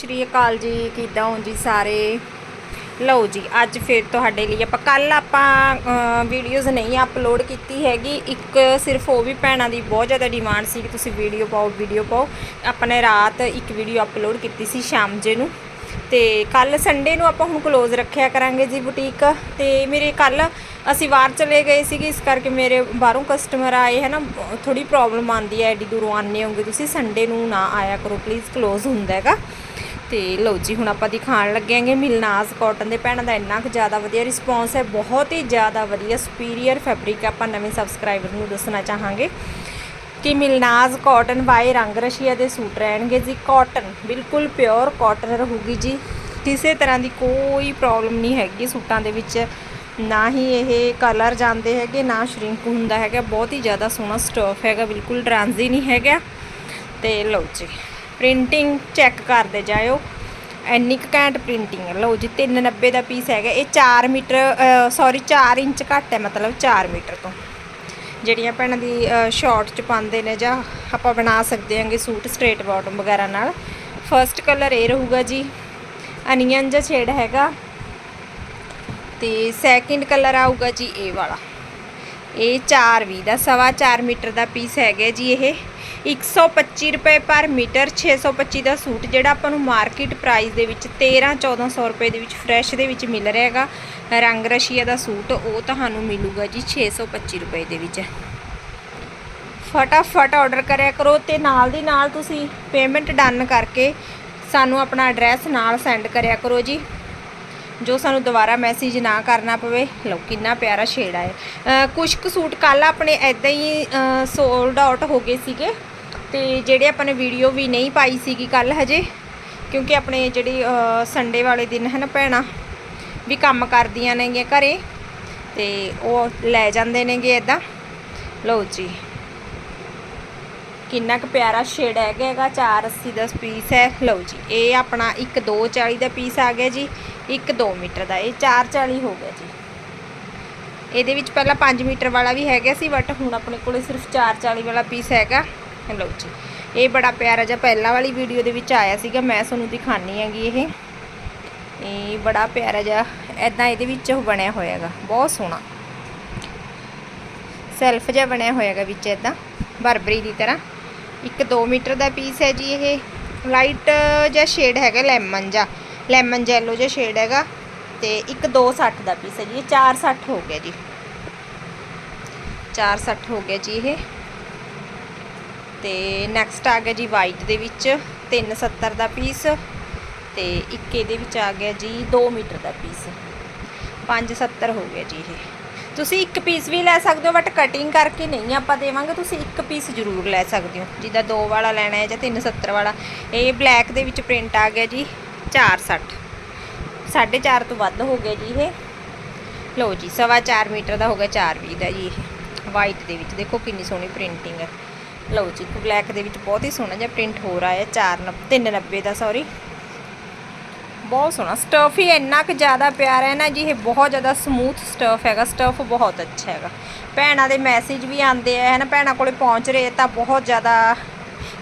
ਸ਼੍ਰੀ ਅਕਾਲ ਜੀ, ਕਿੱਦਾਂ ਹੋ ਜੀ ਸਾਰੇ? ਲਓ ਜੀ, ਅੱਜ ਫਿਰ ਤੁਹਾਡੇ ਲਈ ਆਪਾਂ ਕੱਲ ਆਪਾਂ ਵੀਡੀਓਜ਼ ਨਹੀਂ ਅਪਲੋਡ ਕੀਤੀ ਹੈਗੀ। ਇੱਕ ਸਿਰਫ ਉਹ ਵੀ ਭੈਣਾਂ ਦੀ ਬਹੁਤ ਜ਼ਿਆਦਾ ਡਿਮਾਂਡ ਸੀ ਕਿ ਤੁਸੀਂ ਵੀਡੀਓ ਪਾਓ ਵੀਡੀਓ ਪਾਓ। ਆਪਾਂ ਨੇ ਰਾਤ ਇੱਕ ਵੀਡੀਓ ਅਪਲੋਡ ਕੀਤੀ ਸੀ ਸ਼ਾਮ ਜੇ ਨੂੰ। ਤੇ ਕੱਲ ਸੰਡੇ ਨੂੰ ਆਪਾਂ ਹੁਣ ਕਲੋਜ਼ ਰੱਖਿਆ ਕਰਾਂਗੇ ਜੀ ਬੁਟੀਕ ਤੇ ਮੇਰੇ ਕੱਲ ਅਸੀਂ ਬਾਹਰ ਚਲੇ ਗਏ ਸੀਗੇ, ਇਸ ਕਰਕੇ ਮੇਰੇ ਬਾਹਰੋਂ ਕਸਟਮਰ ਆਏ ਹੈ ਨਾ ਥੋੜੀ ਪ੍ਰੋਬਲਮ ਆਉਂਦੀ ਹੈ, ਐਡੀ ਦੂਰੋਂ ਆਉਂਦੇ ਹੋਗੇ ਤੁਸੀਂ ਸੰਡੇ ਨੂੰ ਨਾ ਆਇਆ ਕਰੋ ਪਲੀਜ਼ ਕਲੋਜ਼ ਹੁੰਦਾ ਹੈਗਾ। ਤੇ ਲਓ ਜੀ, ਹੁਣ ਆਪਾਂ ਦਿਖਾਣ ਲੱਗਿਆਂਗੇ ਮਿਲਨਾਜ਼ ਕਾਟਨ ਦੇ ਭੈਣਾਂ ਦਾ ਇੰਨਾ ਕੁ ਜ਼ਿਆਦਾ ਵਧੀਆ ਰਿਸਪੌਂਸ ਹੈ, ਬਹੁਤ ਹੀ ਜ਼ਿਆਦਾ ਵਧੀਆ ਸੁਪੀਰੀਅਰ ਫੈਬਰਿਕ ਆਪਾਂ ਨਵੇਂ ਸਬਸਕ੍ਰਾਈਬਰ ਨੂੰ ਦੱਸਣਾ ਚਾਹਾਂਗੇ ਕਿ ਮਿਲਨਾਜ਼ ਕਾਟਨ ਬਾਏ ਰੰਗ ਰਸ਼ੀਆ ਦੇ ਸੂਟ ਰਹਿਣਗੇ ਜੀ। ਕਾਟਨ ਬਿਲਕੁਲ ਪਿਓਰ ਕਾਟਨ ਰਹੂਗੀ ਜੀ। ਕਿਸੇ ਤਰ੍ਹਾਂ ਦੀ ਕੋਈ ਪ੍ਰੋਬਲਮ ਨਹੀਂ ਹੈਗੀ ਸੂਟਾਂ ਦੇ ਵਿੱਚ। ਨਾ ਹੀ ਇਹ ਕਲਰ ਜਾਂਦੇ ਹੈਗੇ, ਨਾ ਸ਼ਰਿੰਕ ਹੁੰਦਾ ਹੈਗਾ। ਬਹੁਤ ਹੀ ਜ਼ਿਆਦਾ ਸੋਹਣਾ ਸਟਫ ਹੈਗਾ, ਬਿਲਕੁਲ ਡਰਾਂਜ਼ੀ ਨਹੀਂ ਹੈਗਾ। ਤੇ ਲਓ ਜੀ। ਪ੍ਰਿੰਟਿੰਗ ਚੈੱਕ ਕਰਦੇ ਜਾਇਓ। ਇੰਨੀ ਕੁ ਘੈਂਟ ਪ੍ਰਿੰਟਿੰਗ ਹੈ ਲਓ ਜੀ 390 ਦਾ ਪੀਸ ਹੈਗਾ। ਇਹ 4 ਮੀਟਰ ਸੌਰੀ 4 ਇੰਚ ਘੱਟ ਹੈ, ਮਤਲਬ 4 ਮੀਟਰ ਤੋਂ। ਜਿਹੜੀਆਂ ਭੈਣਾਂ ਦੀ ਸ਼ਾਰਟ ਚ ਪਾਉਂਦੇ ਨੇ ਜਾਂ ਆਪਾਂ ਬਣਾ ਸਕਦੇ ਹਾਂਗੇ ਸੂਟ ਸਟ੍ਰੇਟ ਬਾਟਮ ਵਗੈਰਾ ਨਾਲ। ਫਰਸਟ ਕਲਰ ਇਹ ਰਹੂਗਾ ਜੀ, ਅਨੀਅਨ ਜਿਹਾ ਸ਼ੇਡ ਹੈਗਾ। ਤੇ ਸੈਕਿੰਡ ਕਲਰ ਆਊਗਾ ਜੀ ਇਹ ਵਾਲਾ। ਇਹ 420 ਦਾ, ਸਵਾ 4 ਮੀਟਰ ਦਾ ਪੀਸ ਹੈਗਾ ਜੀ ਇਹ। 125 ਰੁਪਏ ਪਰ ਮੀਟਰ 625 ਦਾ ਸੂਟ, ਜਿਹੜਾ ਆਪਾਂ ਨੂੰ ਮਾਰਕੀਟ ਪ੍ਰਾਈਸ ਦੇ ਵਿੱਚ 13 1400 ਰੁਪਏ ਦੇ ਵਿੱਚ ਫਰੈਸ਼ ਦੇ ਵਿੱਚ ਮਿਲ ਰਿਹਾ ਹੈਗਾ। ਰੰਗ ਰਸ਼ੀਆ ਦਾ ਸੂਟ, ਉਹ ਤੁਹਾਨੂੰ ਮਿਲੂਗਾ ਜੀ 625 ਰੁਪਏ ਦੇ ਵਿੱਚ। ਫਟਾਫਟ ਆਰਡਰ ਕਰਿਆ ਕਰੋ ਤੇ ਨਾਲ ਦੀ ਨਾਲ ਤੁਸੀਂ ਪੇਮੈਂਟ ਡਨ ਕਰਕੇ ਸਾਨੂੰ ਆਪਣਾ ਐਡਰੈਸ ਨਾਲ ਸੈਂਡ ਕਰਿਆ ਕਰੋ ਜੀ। ਜੋ ਸਾਨੂੰ ਦੁਬਾਰਾ ਮੈਸੇਜ ਨਾ ਕਰਨਾ ਪਵੇ। ਲਓ, ਕਿੰਨਾ ਪਿਆਰਾ ਸ਼ੇਡ ਆਇਆ ਕੁਝ ਕੁ ਸੂਟ ਕੱਲ ਆਪਣੇ ਐਦਾਂ ਹੀ ਸੋਲਡ ਆਊਟ ਹੋ ਗਏ ਸੀਗੇ। ਤੇ ਜਿਹੜੇ ਆਪਾਂ ਨੇ ਵੀਡੀਓ ਵੀ ਨਹੀਂ ਪਾਈ ਸੀਗੀ ਕੱਲ ਹਜੇ, ਕਿਉਂਕਿ ਆਪਣੇ ਜਿਹੜੇ ਸੰਡੇ ਵਾਲੇ ਦਿਨ ਹੈ ਨਾ ਭੈਣਾਂ, ਵੀ ਕੰਮ ਕਰਦੀਆਂ ਨੇਗੀਆਂ ਘਰੇ, ਤੇ ਉਹ ਲੈ ਜਾਂਦੇ ਨੇਗੇ ਐਦਾਂ ਲਓ ਜੀ, ਕਿੰਨਾ ਕੁ ਪਿਆਰਾ ਸ਼ੇਡ ਹੈਗਾ ਹੈਗਾ 480 ਦਾ ਪੀਸ ਹੈ। ਲਓ ਜੀ, ਇਹ ਆਪਣਾ ਇੱਕ 240 ਦਾ ਪੀਸ ਆ ਗਿਆ ਜੀ, ਇੱਕ 2 ਮੀਟਰ ਦਾ, ਇਹ 440 ਹੋ ਗਿਆ ਜੀ। ਇਹਦੇ ਵਿੱਚ ਪਹਿਲਾਂ 5 ਮੀਟਰ ਵਾਲਾ ਵੀ ਹੈਗਾ ਸੀ ਬਟ ਹੁਣ ਆਪਣੇ ਕੋਲੇ ਸਿਰਫ 440 ਵਾਲਾ ਪੀਸ ਹੈਗਾ। ਲਓ ਜੀ। ਇਹ ਬੜਾ ਪਿਆਰਾ ਜਿਹਾ ਪਹਿਲਾਂ ਵਾਲੀ ਵੀਡੀਓ ਦੇ ਵਿੱਚ ਆਇਆ ਸੀਗਾ, ਮੈਂ ਤੁਹਾਨੂੰ ਦਿਖਾਣੀ ਹੈਗੀ ਇਹ। ਇਹ ਬੜਾ ਪਿਆਰਾ ਜਿਹਾ ਐਦਾਂ ਇਹਦੇ ਵਿੱਚ ਉਹ ਬਣਿਆ ਹੋਇਆ ਬਹੁਤ ਸੋਹਣਾ। ਸੈਲਫ ਜਿਹਾ ਬਣਿਆ ਹੋਇਆ ਵਿੱਚ ਐਦਾਂ ਬਰਬਰੀ ਦੀ ਤਰ੍ਹਾਂ। ਇੱਕ 2 ਮੀਟਰ ਦਾ ਪੀਸ ਹੈ ਜੀ ਇਹ। ਲਾਈਟ ਜਿਹਾ ਸ਼ੇਡ ਹੈਗਾ ਲੈਮਨ ਜਿਹਾ। ਲੈਮਨ ਜੈਲੋ ਜਿਹਾ ਸ਼ੇਡ ਹੈਗਾ ਤੇ ਇੱਕ 260 ਦਾ ਪੀਸ ਹੈ ਜੀ। ਇਹ 460 ਹੋ ਗਿਆ ਜੀ। 460 ਹੋ ਗਿਆ ਜੀ ਇਹ। ਤੇ ਨੈਕਸਟ ਆ ਗਿਆ ਜੀ ਵਾਈਟ ਦੇ ਵਿੱਚ 370 ਦਾ ਪੀਸ ਤੇ ਇੱਕ ਇਹਦੇ ਵਿੱਚ ਆ ਗਿਆ ਜੀ 2 ਮੀਟਰ ਦਾ ਪੀਸ 570 ਹੋ ਗਿਆ ਜੀ ਇਹ। ਤੁਸੀਂ ਇੱਕ ਪੀਸ ਵੀ ਲੈ ਸਕਦੇ ਹੋ ਬਟ ਕਟਿੰਗ ਕਰਕੇ ਨਹੀਂ ਆਪਾਂ ਦੇਵਾਂਗੇ, ਤੁਸੀਂ ਇੱਕ ਪੀਸ ਜ਼ਰੂਰ ਲੈ ਸਕਦੇ ਹੋ। ਜਿੱਦਾਂ 2 ਵਾਲਾ ਲੈਣਾ ਹੈ ਜਾਂ 370 ਵਾਲਾ, ਇਹ ਬਲੈਕ ਦੇ ਵਿੱਚ ਪ੍ਰਿੰਟ ਆ ਗਿਆ ਜੀ 460 4.5 ਤੋਂ ਵੱਧ ਹੋ ਗਿਆ ਜੀ ਇਹ। ਲਓ ਜੀ, ਸਵਾ 4 ਮੀਟਰ ਦਾ ਹੋ ਗਿਆ 420 ਦਾ ਜੀ ਇਹ। ਵਾਈਟ ਦੇ ਵਿੱਚ ਦੇਖੋ ਕਿੰਨੀ ਸੋਹਣੀ ਪ੍ਰਿੰਟਿੰਗ ਹੈ। ਲਓ ਜੀ, ਇੱਕ ਬਲੈਕ ਦੇ ਵਿੱਚ ਬਹੁਤ ਹੀ ਸੋਹਣਾ ਜਿਹਾ ਪ੍ਰਿੰਟ ਹੋ ਰਿਹਾ ਹੈ 4 390 ਦਾ ਸੌਰੀ ਬਹੁਤ ਸੋਹਣਾ ਸਟਫ ਹੀ ਇੰਨਾ ਕੁ ਜ਼ਿਆਦਾ ਪਿਆਰਾ ਹੈ ਨਾ ਜੀ, ਇਹ ਬਹੁਤ ਜ਼ਿਆਦਾ ਸਮੂਥ ਸਟਫ ਹੈਗਾ ਸਟਫ ਬਹੁਤ ਅੱਛਾ ਹੈਗਾ। ਭੈਣਾਂ ਦੇ ਮੈਸੇਜ ਵੀ ਆਉਂਦੇ ਆ ਹੈ ਨਾ ਭੈਣਾਂ ਕੋਲੇ ਪਹੁੰਚ ਰਹੇ ਤਾਂ ਬਹੁਤ ਜ਼ਿਆਦਾ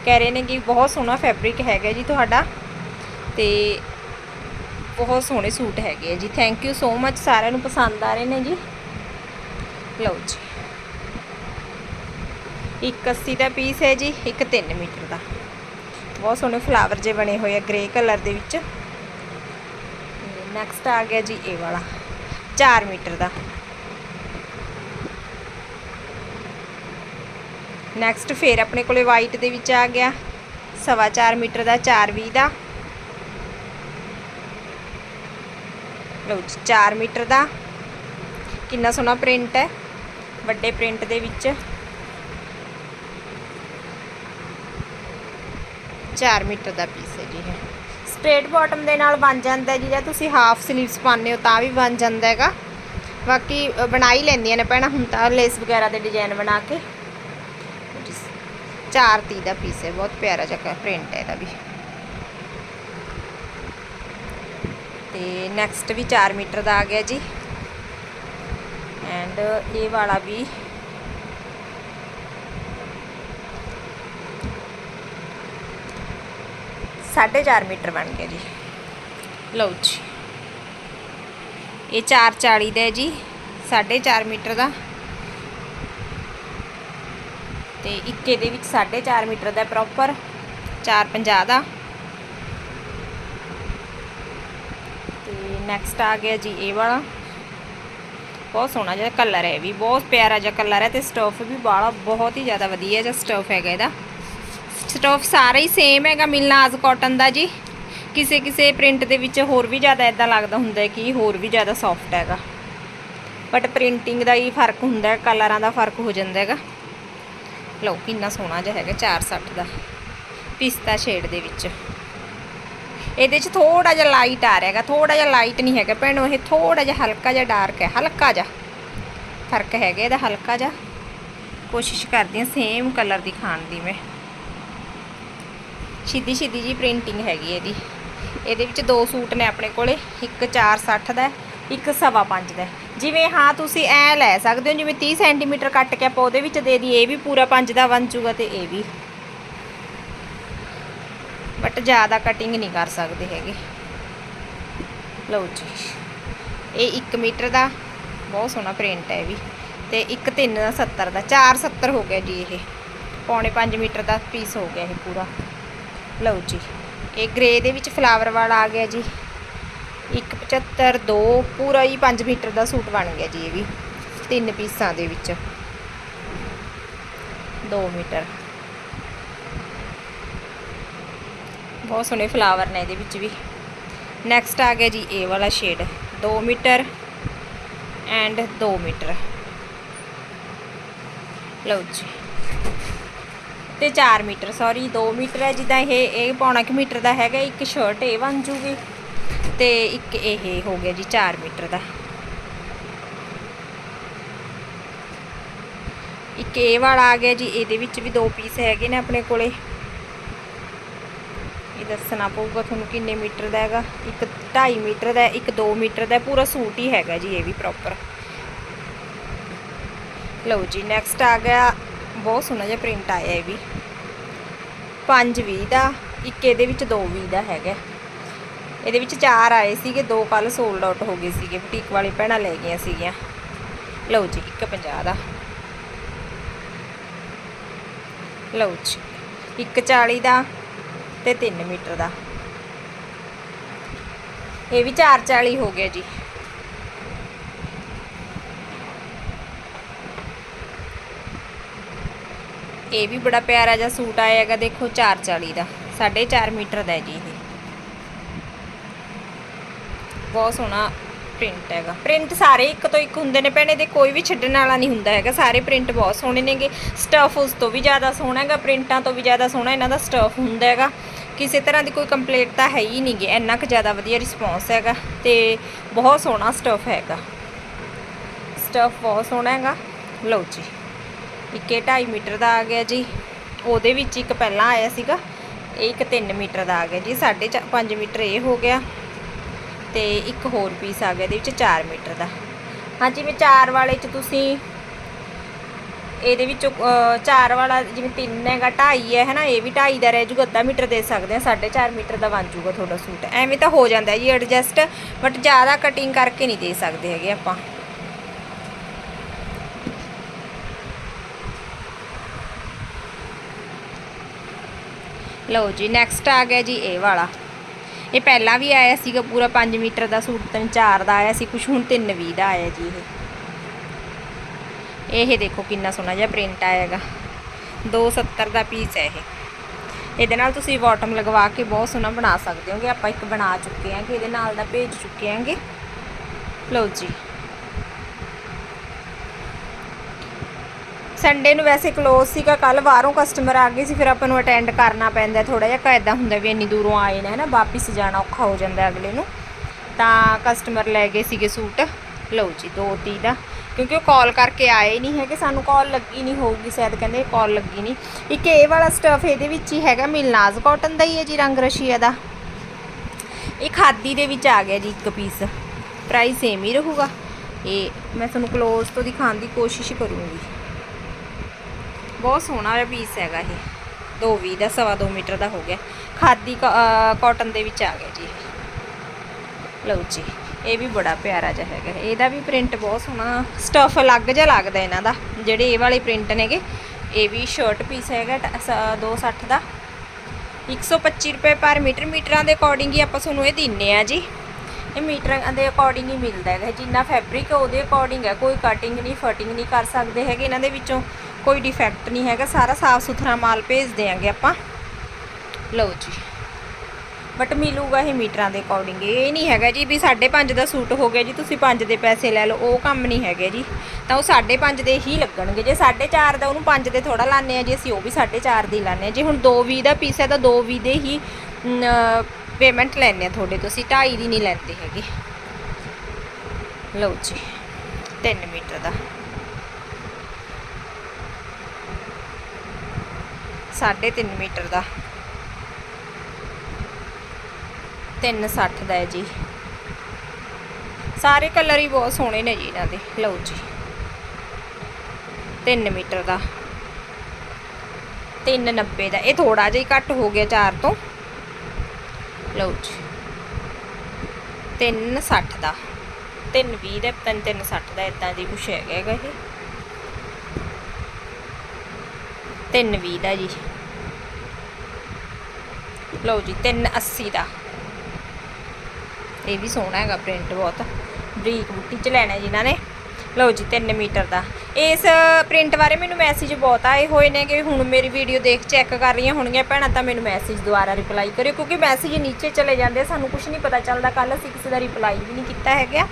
ਕਹਿ ਰਹੇ ਨੇ ਕਿ ਬਹੁਤ ਸੋਹਣਾ ਫੈਬਰਿਕ ਹੈਗਾ ਜੀ ਤੁਹਾਡਾ। ਤੇ ਬਹੁਤ ਸੋਹਣੇ ਸੂਟ ਹੈਗੇ ਆ ਜੀ। ਥੈਂਕ ਯੂ ਸੋ ਮੱਚ ਸਾਰਿਆਂ ਨੂੰ ਪਸੰਦ ਆ ਰਹੇ ਨੇ ਜੀ। ਲਓ ਜੀ। ਇੱਕ 80 ਦਾ ਪੀਸ ਹੈ ਜੀ, ਇੱਕ 3 ਮੀਟਰ ਦਾ। ਬਹੁਤ ਸੋਹਣੇ ਫਲਾਵਰ ਜੇ ਬਣੇ ਹੋਏ ਆ ਗ੍ਰੇ ਕਲਰ ਦੇ ਵਿੱਚ। ਨੈਕਸਟ ਆ ਗਿਆ ਜੀ ਇਹ ਵਾਲਾ 4 ਮੀਟਰ ਦਾ। ਨੈਕਸਟ ਫੇਰ ਆਪਣੇ ਕੋਲੇ ਵਾਈਟ ਦੇ ਵਿੱਚ ਆ ਗਿਆ, ਸਵਾ 4 ਮੀਟਰ ਦਾ 420 ਦਾ। ਲਓ 4 ਮੀਟਰ ਦਾ। ਕਿੰਨਾ ਸੋਹਣਾ ਪ੍ਰਿੰਟ ਹੈ, ਵੱਡੇ ਪ੍ਰਿੰਟ ਦੇ ਵਿੱਚ। 4 ਮੀਟਰ ਦਾ ਪੀਸ ਹੈ ਜੀ ਇਹ। ਸਟ੍ਰੇਟ ਬਾਟਮ ਦੇ ਨਾਲ ਬਣ ਜਾਂਦਾ ਜੀ, ਜਾਂ ਤੁਸੀਂ ਹਾਫ ਸਲੀਵਸ ਪਾਉਂਦੇ ਹੋ ਤਾਂ ਵੀ ਬਣ ਜਾਂਦਾ ਹੈਗਾ। ਬਾਕੀ ਬਣਾ ਹੀ ਲੈਂਦੀਆਂ ਨੇ ਭੈਣਾਂ, ਹੁਣ ਤਾਂ ਲੇਸ ਵਗੈਰਾ ਦੇ ਡਿਜ਼ਾਈਨ ਬਣਾ ਕੇ। 430 ਦਾ ਪੀਸ ਹੈ, ਬਹੁਤ ਪਿਆਰਾ ਜਿਹਾ ਪ੍ਰਿੰਟ ਹੈ ਇਹਦਾ ਵੀ। ਤੇ ਨੈਕਸਟ ਵੀ 4 ਮੀਟਰ ਦਾ ਆ ਗਿਆ ਜੀ। ਐਂਡ ਇਹ ਵਾਲਾ ਵੀ 4.5 ਮੀਟਰ ਬਣ ਗਿਆ ਜੀ। ਲਓ ਜੀ। ਇਹ 440 ਦਾ ਹੈ ਜੀ 4.5 ਮੀਟਰ ਦਾ। ਤੇ ਇੱਕ ਇਹਦੇ ਵਿੱਚ 4.5 ਮੀਟਰ ਦਾ ਪ੍ਰੋਪਰ 450 ਦਾ। ਤੇ ਨੈਕਸਟ ਆ ਗਿਆ ਜੀ ਇਹ ਵਾਲਾ। ਬਹੁਤ ਸੋਹਣਾ ਜਿਹਾ ਕਲਰ ਹੈ ਵੀ, ਬਹੁਤ ਪਿਆਰਾ ਜਿਹਾ ਕਲਰ ਹੈ ਤੇ ਸਟਫ ਵੀ ਬਾਲਾ ਬਹੁਤ ਹੀ ਜ਼ਿਆਦਾ ਵਧੀਆ ਜਿਹਾ ਸਟਫ ਹੈਗਾ ਇਹਦਾ। ਸਟਫ ਸਾਰਾ ਹੀ ਸੇਮ ਹੈਗਾ ਮਿਲਨਾਜ਼ ਕਾਟਨ ਦਾ ਜੀ। ਕਿਸੇ ਕਿਸੇ ਪ੍ਰਿੰਟ ਦੇ ਵਿੱਚ ਹੋਰ ਵੀ ਜ਼ਿਆਦਾ ਇਦਾਂ ਲੱਗਦਾ ਹੁੰਦਾ ਹੈ ਕਿ ਹੋਰ ਵੀ ਜ਼ਿਆਦਾ ਸੌਫਟ ਹੈਗਾ। ਬਟ ਪ੍ਰਿੰਟਿੰਗ ਦਾ ਹੀ ਫ਼ਰਕ ਹੁੰਦਾ ਹੈ ਕਲਰਾਂ ਦਾ ਫ਼ਰਕ ਹੋ ਜਾਂਦਾ ਹੈਗਾ। ਲਓ ਕਿੰਨਾ ਸੋਹਣਾ ਜਿਹਾ ਹੈਗਾ 460 ਦਾ ਪਿਸਤਾ ਸ਼ੇਡ ਦੇ ਵਿੱਚ। ਇਹਦੇ 'ਚ ਥੋੜਾ ਜਿਹਾ ਲਾਈਟ ਆ ਰਿਹਾ ਹੈਗਾ ਥੋੜਾ ਜਿਹਾ ਲਾਈਟ ਨਹੀਂ ਹੈਗਾ। ਭੈਣੋ, ਇਹ ਥੋੜਾ ਜਿਹਾ ਹਲਕਾ ਜਿਹਾ ਡਾਰਕ ਹੈ, ਹਲਕਾ ਜਿਹਾ। ਫ਼ਰਕ ਹੈਗਾ ਇਹਦਾ ਹਲਕਾ ਜਿਹਾ। ਕੋਸ਼ਿਸ਼ ਕਰਦੀ ਹਾਂ ਸੇਮ ਕਲਰ ਦੀ ਖਾਣ ਦੀ ਮੈਂ। ਸਿੱਧੀ ਸਿੱਧੀ ਜੀ ਪ੍ਰਿੰਟਿੰਗ ਹੈਗੀ ਇਹਦੀ। ਇਹਦੇ ਵਿੱਚ ਦੋ ਸੂਟ ਨੇ ਆਪਣੇ ਕੋਲੇ, ਇੱਕ 460 ਦਾ, ਇੱਕ ਸਵਾ ਪੰਜ ਦਾ। ਜਿਵੇਂ ਹਾਂ, ਤੁਸੀਂ ਐ ਲੈ ਸਕਦੇ ਹੋ, ਜਿਵੇਂ 30 ਸੈਂਟੀਮੀਟਰ ਕੱਟ ਕੇ ਆਪਾਂ ਉਹਦੇ ਵਿੱਚ ਦੇ ਦਈਏ, ਇਹ ਵੀ ਪੂਰਾ ਪੰਜ ਦਾ ਬਣ ਜੂਗਾ ਤੇ ਇਹ ਵੀ। ਬਟ ਜ਼ਿਆਦਾ ਕਟਿੰਗ ਨਹੀਂ ਕਰ ਸਕਦੇ ਹੈਗੇ। ਲਓ ਜੀ, ਇਹ 1 ਮੀਟਰ ਦਾ, ਬਹੁਤ ਸੋਹਣਾ ਪ੍ਰਿੰਟ ਹੈ ਇਹ ਵੀ। ਤੇ ਇੱਕ 3 ਦਾ 70 ਦਾ 470 ਹੋ ਗਿਆ ਜੀ ਇਹ। ਪੌਣੇ 5 ਮੀਟਰ ਦਾ ਪੀਸ ਹੋ ਗਿਆ ਇਹ ਪੂਰਾ। ਲਓ ਜੀ। ਇਹ ਗ੍ਰੇ ਦੇ ਵਿੱਚ ਫਲਾਵਰ ਵਾਲਾ ਆ ਗਿਆ ਜੀ। 175 2 ਪੂਰਾ ਹੀ 5 ਮੀਟਰ ਦਾ ਸੂਟ ਬਣ ਗਿਆ ਜੀ ਇਹ ਵੀ। ਤਿੰਨ ਪੀਸਾਂ ਦੇ ਵਿੱਚ। 2 ਮੀਟਰ। ਬਹੁਤ ਸੋਹਣੇ ਫਲਾਵਰ ਨੇ ਇਹਦੇ ਵਿੱਚ ਵੀ। ਨੈਕਸਟ ਆ ਗਿਆ ਜੀ ਇਹ ਵਾਲਾ ਸ਼ੇਡ 2 ਮੀਟਰ ਐਂਡ 2 ਮੀਟਰ। ਲਓ ਜੀ। ਤੇ 4 ਮੀਟਰ ਸੌਰੀ 2 ਮੀਟਰ ਹੈ ਜਿੱਦਾਂ ਇਹ ਇਹ ਪੌਣਾ ਕਿ ਮੀਟਰ ਦਾ ਹੈਗਾ, ਇੱਕ ਸ਼ਰਟ ਇਹ ਬਣ ਜੂਗੀ ਤੇ ਇੱਕ ਇਹ ਹੋ ਗਿਆ ਜੀ 4 ਮੀਟਰ ਦਾ। ਇੱਕ ਇਹ ਵਾਲਾ ਆ ਗਿਆ ਜੀ, ਇਹਦੇ ਵਿੱਚ ਵੀ ਦੋ ਪੀਸ ਹੈਗੇ ਨੇ ਆਪਣੇ ਕੋਲੇ। ਇਹ ਦੱਸਣਾ ਪਊਗਾ ਤੁਹਾਨੂੰ ਕਿੰਨੇ ਮੀਟਰ ਦਾ ਹੈਗਾ। ਇੱਕ 2.5 ਮੀਟਰ ਦਾ, ਇੱਕ 2 ਮੀਟਰ ਦਾ, ਪੂਰਾ ਸੂਟ ਹੀ ਹੈਗਾ ਜੀ, ਇਹ ਵੀ ਪ੍ਰੋਪਰ ਲਓ ਜੀ ਨੈਕਸਟ ਆ ਗਿਆ ਬਹੁਤ ਸੋਹਣਾ ਜਿਹਾ ਪ੍ਰਿੰਟ ਆਇਆ ਇਹ ਵੀ। 520 ਦਾ, ਇੱਕ ਇਹਦੇ ਵਿੱਚ 220 ਦਾ ਹੈਗਾ। ਇਹਦੇ ਵਿੱਚ ਚਾਰ ਆਏ ਸੀਗੇ, ਦੋ ਕੱਲ ਸੋਲਡ ਆਊਟ ਹੋ ਗਏ ਸੀਗੇ ਬੁਟੀਕ ਵਾਲੀ ਭੈਣਾਂ ਲੈ ਗਈਆਂ ਸੀਗੀਆਂ। ਲਓ ਜੀ 150 ਦਾ। ਲਓ ਜੀ 140 ਦਾ ਤੇ 3 ਮੀਟਰ ਦਾ। ਇਹ ਵੀ 440 ਹੋ ਗਿਆ ਜੀ। ਇਹ ਵੀ ਬੜਾ ਪਿਆਰਾ ਜਿਹਾ ਸੂਟ ਆਇਆ ਹੈਗਾ, ਦੇਖੋ 440 ਦਾ 4.5 ਮੀਟਰ ਦਾ ਹੈ ਜੀ ਇਹ। ਬਹੁਤ ਸੋਹਣਾ ਪ੍ਰਿੰਟ ਹੈਗਾ। ਪ੍ਰਿੰਟ ਸਾਰੇ ਇੱਕ ਤੋਂ ਇੱਕ ਹੁੰਦੇ ਨੇ ਭੈਣੇ ਦੇ ਕੋਈ ਵੀ ਛੱਡਣ ਵਾਲਾ ਨਹੀਂ ਹੁੰਦਾ ਹੈਗਾ। ਸਾਰੇ ਪ੍ਰਿੰਟ ਬਹੁਤ ਸੋਹਣੇ ਨੇਗੇ। ਸਟਫ ਉਸ ਤੋਂ ਵੀ ਜ਼ਿਆਦਾ ਸੋਹਣਾ ਹੈਗਾ, ਪ੍ਰਿੰਟਾਂ ਤੋਂ ਵੀ ਜ਼ਿਆਦਾ ਸੋਹਣਾ ਇਹਨਾਂ ਦਾ ਸਟਫ ਹੁੰਦਾ ਹੈਗਾ। ਕਿਸੇ ਤਰ੍ਹਾਂ ਦੀ ਕੋਈ ਕੰਪਲੇਂਟ ਤਾਂ ਹੈ ਹੀ ਨਹੀਂਗੀ, ਇੰਨਾ ਕੁ ਜ਼ਿਆਦਾ ਵਧੀਆ ਰਿਸਪੌਂਸ ਹੈਗਾ ਤੇ ਬਹੁਤ ਸੋਹਣਾ ਸਟਫ ਹੈਗਾ। ਸਟਫ ਬਹੁਤ ਸੋਹਣਾ ਹੈਗਾ। ਲਓ ਜੀ। ਇੱਕ ਇਹ 2.5 ਮੀਟਰ ਦਾ ਆ ਗਿਆ ਜੀ। ਉਹਦੇ ਵਿੱਚ ਇੱਕ ਪਹਿਲਾਂ ਆਇਆ ਸੀਗਾ, ਇਹ ਇੱਕ 3 ਮੀਟਰ ਦਾ ਆ ਗਿਆ ਜੀ। 5.5 ਮੀਟਰ ਇਹ ਹੋ ਗਿਆ ਤੇ ਇੱਕ ਹੋਰ ਪੀਸ ਆ ਗਿਆ ਇਹਦੇ ਵਿੱਚ 4 ਮੀਟਰ ਦਾ। ਹਾਂਜੀ ਮੈਂ 4 ਵਾਲੇ ਚ ਤੁਸੀਂ ਇਹਦੇ ਵਿੱਚ 4 ਵਾਲਾ ਜਿਵੇਂ 3 ਹੈਗਾ 2.5 ਹੈ, ਹਨਾ, ਇਹ ਵੀ 2.5 ਦਾ ਰਹਿ ਜੂਗਾ, ਅੱਧਾ ਮੀਟਰ ਦੇ ਸਕਦੇ ਆ 4.5 ਮੀਟਰ ਦਾ ਬਣ ਜੂਗਾ ਤੁਹਾਡਾ ਸੂਟ। ਐਵੇਂ ਤਾਂ ਹੋ ਜਾਂਦਾ ਜੀ ਐਡਜਸਟ ਬਟ ਜ਼ਿਆਦਾ ਕਟਿੰਗ ਕਰਕੇ ਨਹੀਂ ਦੇ ਸਕਦੇ ਹੈਗੇ ਆਪਾਂ। ਲਓ ਜੀ ਨੈਕਸਟ ਆ ਗਿਆ ਜੀ ਇਹ ਵਾਲਾ। ਇਹ ਪਹਿਲਾਂ ਵੀ ਆਇਆ ਸੀਗਾ ਪੂਰਾ 5 ਮੀਟਰ ਦਾ ਸੂਟ, ਤਿੰਨ 4 ਦਾ ਆਇਆ ਸੀ, ਕੁਛ ਹੁਣ 320 ਦਾ ਆਇਆ ਜੀ ਇਹ। ਇਹ ਦੇਖੋ ਕਿੰਨਾ ਸੋਹਣਾ ਜਿਹਾ ਪ੍ਰਿੰਟ ਆਏਗਾ 270 ਦਾ ਪੀਸ ਹੈ ਇਹ। ਇਹਦੇ ਨਾਲ ਤੁਸੀਂ ਬਾਟਮ ਲਗਵਾ ਕੇ ਬਹੁਤ ਸੋਹਣਾ ਬਣਾ ਸਕਦੇ ਹੋਗੇ। ਆਪਾਂ ਇੱਕ ਬਣਾ ਚੁੱਕੇ ਆਂਗੇ ਇਹਦੇ ਨਾਲ ਦਾ ਭੇਜ ਚੁੱਕੇ ਹਾਂਗੇ। ਲਓ ਜੀ। ਸੰਡੇ ਨੂੰ ਵੈਸੇ ক্লোਜ਼ ਸੀਗਾ ਕੱਲ ਬਾਹਰੋਂ ਕਸਟਮਰ ਆ ਗਏ ਸੀ, ਫਿਰ ਆਪਾਂ ਨੂੰ ਅਟੈਂਡ ਕਰਨਾ ਪੈਂਦਾ ਥੋੜਾ ਜਿਹਾ ਕਾਇਦਾ ਹੁੰਦਾ ਵੀ ਇੰਨੀ ਦੂਰੋਂ ਆਏ ਨੇ ਨਾ ਵਾਪਿਸ ਜਾਣਾ ਔਖਾ ਹੋ ਜਾਂਦਾ ਅਗਲੇ ਨੂੰ। ਤਾਂ ਕਸਟਮਰ ਲੈ ਗਏ ਸੀਗੇ ਸੂਟ। ਲਓ ਜੀ, ਦੋ 230 ਦਾ, ਕਿਉਂਕਿ ਉਹ ਕਾਲ ਕਰਕੇ ਆਏ ਨਹੀਂ ਹੈਗੇ, ਸਾਨੂੰ ਕਾਲ ਲੱਗੀ ਨਹੀਂ ਹੋਊਗੀ, ਸ਼ਾਇਦ ਕਹਿੰਦੇ ਕਾਲ ਲੱਗੀ ਨਹੀਂ। ਇੱਕ ਇਹ ਵਾਲਾ ਸਟਫ ਇਹਦੇ ਵਿੱਚ ਹੀ ਹੈਗਾ, ਮਿਲਨਾਜ਼ ਕਾਟਨ ਦਾ ਹੀ ਹੈ ਜੀ, ਰੰਗ ਰਸ਼ੀਆ ਦਾ। ਇਹ ਖਾਦੀ ਦੇ ਵਿੱਚ ਆ ਗਿਆ ਜੀ, ਇੱਕ ਪੀਸ ਪ੍ਰਾਈਸ ਸੇਮ ਹੀ ਰਹੂਗਾ। ਇਹ ਮੈਂ ਤੁਹਾਨੂੰ ਕਲੋਜ਼ ਤੋਂ ਦਿਖਾਉਣ ਦੀ ਕੋਸ਼ਿਸ਼ ਕਰੂੰਗੀ। ਬਹੁਤ ਸੋਹਣਾ ਜਿਹਾ ਪੀਸ ਹੈਗਾ ਇਹ। 220 ਦਾ, ਸਵਾ 2 ਮੀਟਰ ਦਾ ਹੋ ਗਿਆ। ਖਾਦੀ ਕਾਟਨ ਦੇ ਵਿੱਚ ਆ ਗਿਆ ਜੀ ਲਓ ਜੀ, ਇਹ ਵੀ ਬੜਾ ਪਿਆਰਾ ਜਿਹਾ ਹੈਗਾ। ਇਹਦਾ ਵੀ ਪ੍ਰਿੰਟ ਬਹੁਤ ਸੋਹਣਾ ਸਟਫ ਅਲੱਗ ਜਿਹਾ ਲੱਗਦਾ ਇਹਨਾਂ ਦਾ। ਜਿਹੜੇ ਇਹ ਵਾਲੇ ਪ੍ਰਿੰਟ ਨੇਗੇ, ਇਹ ਵੀ ਸ਼ਰਟ ਪੀਸ ਹੈਗਾ, ਟ- ਸ- 260 ਦਾ। 125 ਰੁਪਏ ਪਰ ਮੀਟਰ। ਮੀਟਰਾਂ ਦੇ ਅਕੋਰਡਿੰਗ ਹੀ ਆਪਾਂ ਤੁਹਾਨੂੰ ਇਹ ਦਿੰਨੇ ਆ ਜੀ। ਇਹ ਮੀਟਰਾਂ ਦੇ ਅਕੋਰਡਿੰਗ ਹੀ ਮਿਲਦਾ ਹੈਗਾ। ਜਿੰਨਾ ਫੈਬਰਿਕ ਉਹਦੇ ਅਕੋਰਡਿੰਗ ਹੈ ਕੋਈ ਕਟਿੰਗ ਨਹੀਂ ਫਟਿੰਗ ਨਹੀਂ ਕਰ ਸਕਦੇ ਹੈਗੇ ਇਹਨਾਂ ਦੇ ਵਿੱਚੋਂ। ਕੋਈ ਡਿਫੈਕਟ ਨਹੀਂ ਹੈਗਾ, ਸਾਰਾ ਸਾਫ਼ ਸੁਥਰਾ ਮਾਲ ਭੇਜ ਦਿਆਂਗੇ ਆਪਾਂ। ਲਓ ਜੀ। ਬਟ ਮਿਲੂਗਾ ਇਹ ਮੀਟਰਾਂ ਦੇ ਅਕੋਰਡਿੰਗ ਇਹ ਨਹੀਂ ਹੈਗਾ ਜੀ ਵੀ 5.5 ਦਾ ਸੂਟ ਹੋ ਗਿਆ ਜੀ, ਤੁਸੀਂ 5 ਦੇ ਪੈਸੇ ਲੈ ਲਓ, ਉਹ ਕੰਮ ਨਹੀਂ ਹੈਗੇ ਜੀ। ਤਾਂ ਉਹ 5.5 ਦੇ ਹੀ ਲੱਗਣਗੇ। ਜੇ 4.5 ਦਾ ਉਹਨੂੰ 5 ਦੇ ਥੋੜਾ ਲਾਣੇ ਆ ਜੀ, ਅਸੀਂ ਉਹ ਵੀ 4.5 ਦੀ ਲਾਣੇ ਆ ਜੇ ਹੁਣ 2.20 ਦਾ ਪੀਸ ਹੈ, ਤਾਂ 2.20 ਦੇ ਹੀ ਪੇਮੈਂਟ ਲੈਣੇ ਆ ਤੁਹਾਡੇ ਤੋਂ। ਅਸੀਂ 2.5 ਦੀ ਨਹੀਂ ਲੈਂਦੇ ਹੈਗੇ। ਲਓ ਜੀ 3 ਮੀਟਰ ਦਾ। 3.5 ਮੀਟਰ ਦਾ। 360 ਦਾ ਹੈ ਜੀ। ਸਾਰੇ ਕਲਰ ਹੀ ਬਹੁਤ ਸੋਹਣੇ ਨੇ ਜੀ ਇਹਨਾਂ ਦੇ। ਲਓ ਜੀ। 3 ਮੀਟਰ ਦਾ। 390 ਦਾ। ਇਹ ਥੋੜਾ ਜਿਹਾ ਘੱਟ ਹੋ ਗਿਆ 4 ਤੋਂ। ਲਓ ਜੀ। 360 ਦਾ। 320 ਦਾ 360 ਦਾ ਇਦਾਂ ਦੀ ਕੁਛ ਹੈਗਾ ਇਹ। 320 ਦਾ ਜੀ। ਲਓ ਜੀ 380 ਦਾ। ਇਹ ਵੀ ਸੋਹਣਾ ਹੈਗਾ ਪ੍ਰਿੰਟ ਬਹੁਤ। ਬਰੀਕ ਬੁੱਟੀ ਚ ਲੈਣਾ ਜਿਨ੍ਹਾਂ ਨੇ। ਲਓ ਜੀ 3 ਮੀਟਰ ਦਾ। ਇਸ ਪ੍ਰਿੰਟ ਬਾਰੇ ਮੈਨੂੰ ਮੈਸੇਜ ਬਹੁਤ ਆਏ ਹੋਏ ਨੇ ਕਿ ਹੁਣ ਮੇਰੀ ਵੀਡੀਓ ਦੇਖ ਚੈੱਕ ਕਰ ਰਹੀਆਂ ਹੋਣਗੀਆਂ ਭੈਣਾਂ, ਤਾਂ ਮੈਨੂੰ ਮੈਸੇਜ ਦੁਆਰਾ ਰਿਪਲਾਈ ਕਰਿਓ, ਕਿਉਂਕਿ ਮੈਸੇਜ ਨੀਚੇ ਚਲੇ ਜਾਂਦੇ ਸਾਨੂੰ ਕੁਝ ਨਹੀਂ ਪਤਾ ਚੱਲਦਾ। ਕੱਲ ਅਸੀਂ ਕਿਸੇ ਦਾ ਰਿਪਲਾਈ ਵੀ ਨਹੀਂ ਕੀਤਾ ਹੈਗਾ।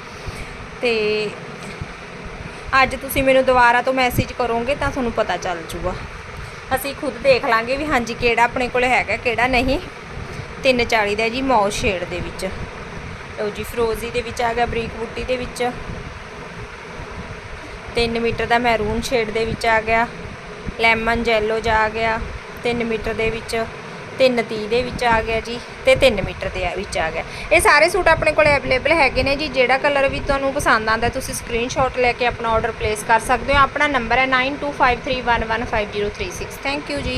ਤੇ ਅੱਜ ਤੁਸੀਂ ਮੈਨੂੰ ਦੁਬਾਰਾ ਤੋਂ ਮੈਸੇਜ ਕਰੋਗੇ ਤਾਂ ਤੁਹਾਨੂੰ ਪਤਾ ਚੱਲ ਜੂਗਾ। ਅਸੀਂ ਖੁਦ ਦੇਖ ਲਾਂਗੇ ਵੀ ਹਾਂਜੀ ਕਿਹੜਾ ਆਪਣੇ ਕੋਲ ਹੈਗਾ, ਕਿਹੜਾ ਨਹੀਂ। 340 ਦਾ ਜੀ ਮੌ ਸ਼ੇਡ ਦੇ ਵਿੱਚ। ਲਓ ਜੀ ਫਰੋਜ਼ੀ ਦੇ ਵਿੱਚ ਆ ਗਿਆ, ਬਰੀਕ ਬੂਟੀ ਦੇ ਵਿੱਚ। 3 ਮੀਟਰ ਦਾ ਮੈਰੂਨ ਸ਼ੇਡ ਦੇ ਵਿੱਚ ਆ ਗਿਆ। ਲੈਮਨ ਜੈਲੋ ਜਾ ਆ ਗਿਆ 3 ਮੀਟਰ ਦੇ ਵਿੱਚ। 330 ਦੇ ਵਿੱਚ ਆ ਗਿਆ ਜੀ ਤੇ 3 ਮੀਟਰ ਦੇ ਵਿੱਚ ਆ ਗਿਆ। ਇਹ ਸਾਰੇ ਸੂਟ ਆਪਣੇ ਕੋਲ ਅਵੇਲੇਬਲ ਹੈਗੇ ਨੇ ਜੀ। ਜਿਹੜਾ ਕਲਰ ਵੀ ਤੁਹਾਨੂੰ ਪਸੰਦ ਆਉਂਦਾ, ਤੁਸੀਂ ਸਕਰੀਨਸ਼ਾਟ ਲੈ ਕੇ ਆਪਣਾ ਆਰਡਰ ਪਲੇਸ ਕਰ ਸਕਦੇ ਹੋ। ਆਪਣਾ ਨੰਬਰ ਹੈ 9253115036 ਥੈਂਕ ਯੂ ਜੀ।